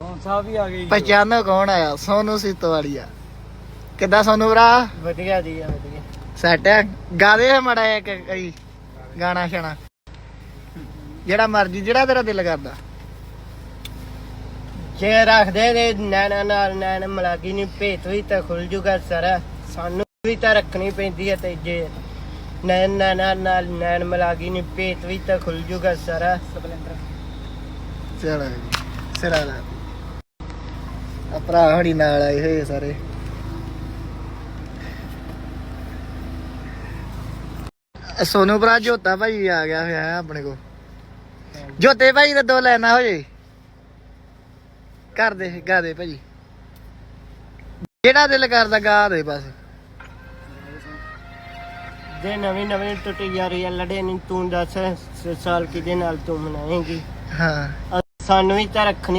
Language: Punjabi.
ਹੁਣ ਸਾਹਿਬ ਵੀ ਆ ਗਏ ਜੀ। ਪਛਾਣੋ ਕੌਣ ਆਇਆ? ਸੋਨੂ ਸਿੱਤਵਾਲੀਆ ਕਿੱਦਾਂ ਸੋਨੂ ਭਰਾ? ਵਧੀਆ ਜੀ ਆ ਵਧੀਆ। ਸੈਟ ਹੈ ਗਾ ਦੇ ਮੜਾ ਇੱਕ ਕਈ ਗਾਣਾ ਸ਼ਾਣਾ। ਜਿਹੜਾ ਮਰਜ਼ੀ ਜਿਹੜਾ ਤੇਰਾ ਦਿਲ ਕਰਦਾ। ਜੇ ਰੱਖਦੇ ਨੇ ਨੈਣਾ ਨਾਲ ਨੈਣ ਮਲਾਗੀ ਨਹੀਂ ਭੇਤ ਵੀ ਤਾਂ ਖੁੱਲ ਜੂਗਾ ਸਾਰਾ। ਸਾਨੂੰ ਵੀ ਤਾਂ ਰੱਖਣੀ ਪੈਂਦੀ ਹੈ ਤੇ ਜੇ ਨੈਣ ਨੈਣਾ ਨਾਲ ਨੈਣ ਮਲਾਗੀ ਨਹੀਂ ਭੇਤ ਵੀ ਤਾਂ ਖੁੱਲ ਜੂਗਾ ਸਾਰਾ। ਚਲੋ ਜੀ ਸਿਰਾ ਲਾ ਆ ਭਰਾ ਹੜੀ ਨਾਲ ਆਏ ਹੋਏ ਸਾਰੇ। ਸੋਨੂ ਭਰਾ ਜੋਤਾ ਭਾਈ ਆ ਗਿਆ ਹੋਇਆ ਹੈ ਆਪਣੇ ਕੋ ਜੋਤੇ ਭਾਈ ਦੇ ਦੋ ਲੈਣਾ ਹੋ ਜੇ। ਕਰ ਦੇ ਗਾ ਦੇ ਭਾਜੀ ਜਿਹੜਾ ਦਿਲ ਕਰਦਾ ਗਾ ਦੇ ਬਸ। ਜੇ ਨਵੀਂ ਨਵੀਂ ਟੁੱਟੀ ਜਾ ਰਹੀ ਹੈ ਲੜੇ ਨਹੀਂ ਤੂੰ ਦੱਸ ਸਾਲ ਕਿਹਦੇ ਨਾਲ ਤੂੰ ਮਨਾਏਂਗੀ? ਹਾਂ। ਸਾਨੂੰ ਵੀ ਤਾਂ ਰੱਖਣੀ